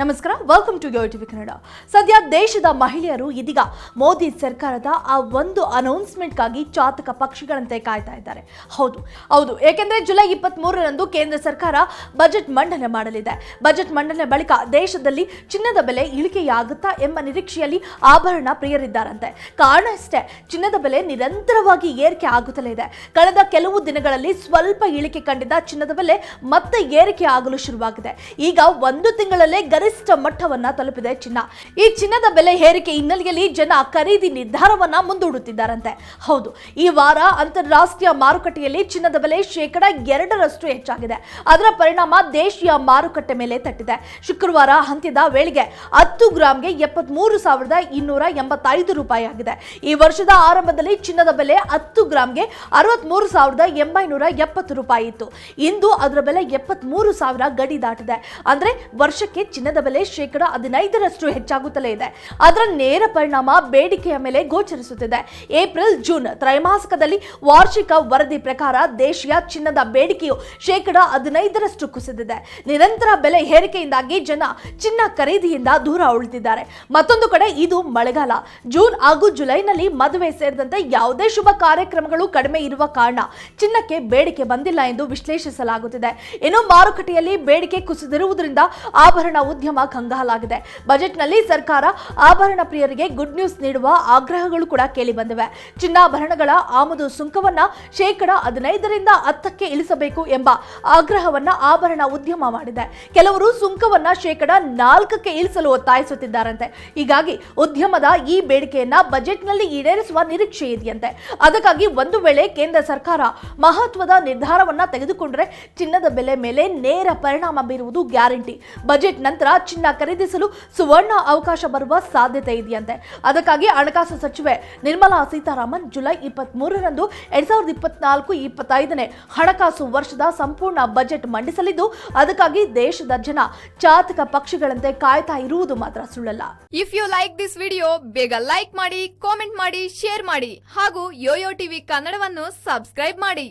ನಮಸ್ಕಾರ welcome to TV Kannada ಸದ್ಯ ದೇಶದ ಮಹಿಳೆಯರು ಇದೀಗ ಮೋದಿ ಸರ್ಕಾರದ ಆ ಒಂದು ಅನೌನ್ಸ್ಮೆಂಟ್ಗಾಗಿ ಚಾತಕ ಪಕ್ಷಿಗಳಂತೆ ಕಾಯ್ತಾ ಇದ್ದಾರೆ. ಹೌದು ಹೌದು. ಏಕೆಂದರೆ ಜುಲೈ ಇಪ್ಪತ್ತ್ ಮೂರರಂದು ಕೇಂದ್ರ ಸರ್ಕಾರ ಬಜೆಟ್ ಮಂಡನೆ ಮಾಡಲಿದೆ. ಬಜೆಟ್ ಮಂಡನೆ ಬಳಿಕ ದೇಶದಲ್ಲಿ ಚಿನ್ನದ ಬೆಲೆ ಇಳಿಕೆಯಾಗುತ್ತಾ ಎಂಬ ನಿರೀಕ್ಷೆಯಲ್ಲಿ ಆಭರಣ ಪ್ರಿಯರಿದ್ದಾರಂತೆ. ಕಾರಣ ಅಷ್ಟೇ ಚಿನ್ನದ ಬೆಲೆ ನಿರಂತರವಾಗಿ ಏರಿಕೆ ಆಗುತ್ತಲೇ ಇದೆ. ಕಳೆದ ಕೆಲವು ದಿನಗಳಲ್ಲಿ ಸ್ವಲ್ಪ ಇಳಿಕೆ ಕಂಡಿದ್ದ ಚಿನ್ನದ ಬೆಲೆ ಮತ್ತೆ ಏರಿಕೆ ಆಗಲು ಶುರುವಾಗಿದೆ. ಈಗ ಒಂದು ತಿಂಗಳಲ್ಲೇ ಗರಿಷ್ಠ ಮಟ್ಟವನ್ನ ತಲುಪಿದೆ ಚಿನ್ನ. ಈ ಚಿನ್ನದ ಬೆಲೆ ಏರಿಕೆ ಹಿನ್ನೆಲೆಯಲ್ಲಿ ಜನ ಖರೀದಿ ನಿರ್ಧಾರವನ್ನ ಮುಂದೂಡುತ್ತಿದ್ದಾರಂತೆ. ಹೌದು, ಈ ವಾರ ಅಂತಾರಾಷ್ಟ್ರೀಯ ಮಾರುಕಟ್ಟೆಯಲ್ಲಿ ಚಿನ್ನದ ಬೆಲೆ ಶೇಕಡ ಎರಡರಷ್ಟು ಹೆಚ್ಚಾಗಿದೆ. ಅದರ ಪರಿಣಾಮ ದೇಶೀಯ ಮಾರುಕಟ್ಟೆ ಮೇಲೆ ತಟ್ಟಿದೆ. ಶುಕ್ರವಾರ ಅಂತ್ಯದ ವೇಳೆಗೆ ಹತ್ತು ಗ್ರಾಂಗೆ ಎಪ್ಪತ್ಮೂರು ಸಾವಿರದ ಇನ್ನೂರ ಎಂಬತ್ತೈದು ರೂಪಾಯಿ ಆಗಿದೆ. ಈ ವರ್ಷದ ಆರಂಭದಲ್ಲಿ ಚಿನ್ನದ ಬೆಲೆ ಹತ್ತು ಗ್ರಾಂಗೆ ಅರವತ್ಮೂರು ಸಾವಿರದ ಎಂಬೈನೂರ ಎಪ್ಪತ್ತು ರೂಪಾಯಿ ಇತ್ತು. ಇಂದು ಅದರ ಬೆಲೆ ಎಪ್ಪತ್ಮೂರು ಸಾವಿರ ಗಡಿ ದಾಟಿದೆ. ಅಂದ್ರೆ ವರ್ಷಕ್ಕೆ ಚಿನ್ನದ ಬೆಲೆ ಶೇಕಡ ಹದಿನೈದರಷ್ಟು ಹೆಚ್ಚಾಗುತ್ತಲೇ ಇದೆ. ಅದರ ನೇರ ಪರಿಣಾಮ ಬೇಡಿಕೆಯ ಮೇಲೆ ಗೋಚರಿಸುತ್ತಿದೆ. ಏಪ್ರಿಲ್, ಜೂನ್ ತ್ರೈಮಾಸಿಕದಲ್ಲಿ ವಾರ್ಷಿಕ ವರದಿ ಪ್ರಕಾರ ದೇಶೀಯ ಚಿನ್ನದ ಬೇಡಿಕೆಯು ಶೇಕಡ ಹದಿನೈದರಷ್ಟು ಕುಸಿದಿದೆ. ನಿರಂತರ ಬೆಲೆ ಏರಿಕೆಯಿಂದಾಗಿ ಜನ ಚಿನ್ನ ಖರೀದಿಯಿಂದ ದೂರ ಉಳಿದಿದ್ದಾರೆ. ಮತ್ತೊಂದು ಕಡೆ ಇದು ಮಳೆಗಾಲ. ಜೂನ್ ಹಾಗೂ ಜುಲೈನಲ್ಲಿ ಮದುವೆ ಸೇರಿದಂತೆ ಯಾವುದೇ ಶುಭ ಕಾರ್ಯಕ್ರಮಗಳು ಕಡಿಮೆ ಇರುವ ಕಾರಣ ಚಿನ್ನಕ್ಕೆ ಬೇಡಿಕೆ ಬಂದಿಲ್ಲ ಎಂದು ವಿಶ್ಲೇಷಿಸಲಾಗುತ್ತಿದೆ. ಇನ್ನು ಮಾರುಕಟ್ಟೆಯಲ್ಲಿ ಬೇಡಿಕೆ ಕುಸಿದಿರುವುದರಿಂದ ಆಭರಣ ಉದ್ಯಮ ಕಂಗಾಲಾಗಿದೆ. ಬಜೆಟ್ನಲ್ಲಿ ಸರ್ಕಾರ ಆಭರಣ ಪ್ರಿಯರಿಗೆ ಗುಡ್ ನ್ಯೂಸ್ ನೀಡುವ ಆಗ್ರಹಗಳು ಕೂಡ ಕೇಳಿ ಬಂದಿವೆ. ಚಿನ್ನಾಭರಣಗಳ ಆಮದು ಸುಂಕವನ್ನ ಶೇಕಡ ಹದಿನೈದರಿಂದ ಹತ್ತಕ್ಕೆ ಇಳಿಸಬೇಕು ಎಂಬ ಆಗ್ರಹವನ್ನ ಆಭರಣ ಉದ್ಯಮ ಮಾಡಿದೆ. ಕೆಲವರು ಸುಂಕವನ್ನ ಶೇಕಡ ನಾಲ್ಕಕ್ಕೆ ಇಳಿಸಲು ಒತ್ತಾಯಿಸುತ್ತಿದ್ದಾರಂತೆ. ಹೀಗಾಗಿ ಉದ್ಯಮದ ಈ ಬೇಡಿಕೆಯನ್ನ ಬಜೆಟ್ನಲ್ಲಿ ಈಡೇರಿಸುವ ನಿರೀಕ್ಷೆ ಇದೆಯಂತೆ. ಅದಕ್ಕಾಗಿ ಒಂದು ವೇಳೆ ಕೇಂದ್ರ ಸರ್ಕಾರ ಮಹತ್ವದ ನಿರ್ಧಾರವನ್ನ ತೆಗೆದುಕೊಂಡರೆ ಚಿನ್ನದ ಬೆಲೆ ಮೇಲೆ ನೇರ ಪರಿಣಾಮ ಬೀರುವುದು ಗ್ಯಾರಂಟಿ. ಬಜೆಟ್ ನಂತರ ಚಿನ್ನ ಖರೀದಿಸಲು ಸುವರ್ಣ ಅವಕಾಶ ಬರುವ ಸಾಧ್ಯತೆ ಇದೆಯಂತೆ. ಅದಕ್ಕಾಗಿ ಹಣಕಾಸು ಸಚಿವೆ ನಿರ್ಮಲಾ ಸೀತಾರಾಮನ್ ಜುಲೈ ಇಪ್ಪತ್ತ್ ಮೂರರಂದು ಎರಡ್ ಸಾವಿರದ ಇಪ್ಪತ್ನಾಲ್ಕು ಇಪ್ಪತ್ತೈದನೇ ಹಣಕಾಸು ವರ್ಷದ ಸಂಪೂರ್ಣ ಬಜೆಟ್ ಮಂಡಿಸಲಿದ್ದು, ಅದಕ್ಕಾಗಿ ದೇಶದ ಜನ ಚಾತಕ ಪಕ್ಷಿಗಳಂತೆ ಕಾಯ್ತಾ ಇರುವುದು ಮಾತ್ರ ಸುಳ್ಳಲ್ಲ. If you like this video ಬೇಗ ಲೈಕ್ ಮಾಡಿ ಕಾಮೆಂಟ್ ಮಾಡಿ ಶೇರ್ ಮಾಡಿ ಹಾಗೂ ಯೋಯೋ ಟಿವಿ ಕನ್ನಡವನ್ನು ಸಬ್ಸ್ಕ್ರೈಬ್ ಮಾಡಿ.